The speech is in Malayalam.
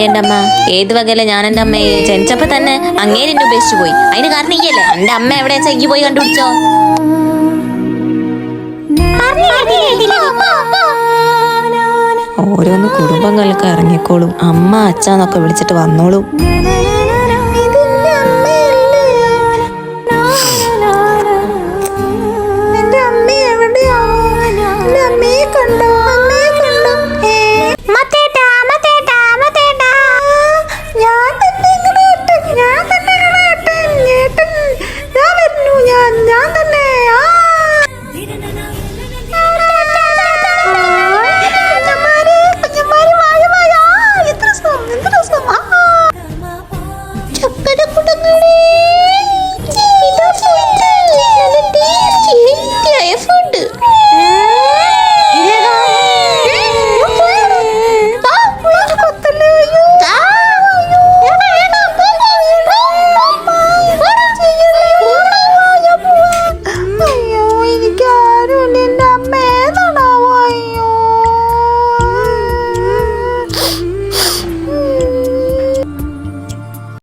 എന്റെ അമ്മ. ഏത് വകയില ഞാൻ എന്റെ അമ്മയെ ജനിച്ചപ്പോ തന്നെ അങ്ങേര് എന്നെ ഉപേക്ഷിച്ചു പോയി. അതിന് കാരണം ഈയല്ലേ എന്റെ അമ്മ എവിടെ ചെങ്കി പോയി കണ്ടുപിടിച്ചോ? ഓരോന്ന് കുടുംബങ്ങൾക്ക് ഇറങ്ങിക്കോളും. അമ്മ അച്ഛന്നൊക്കെ വിളിച്ചിട്ട് വന്നോളും. Kızım aa. Çok garip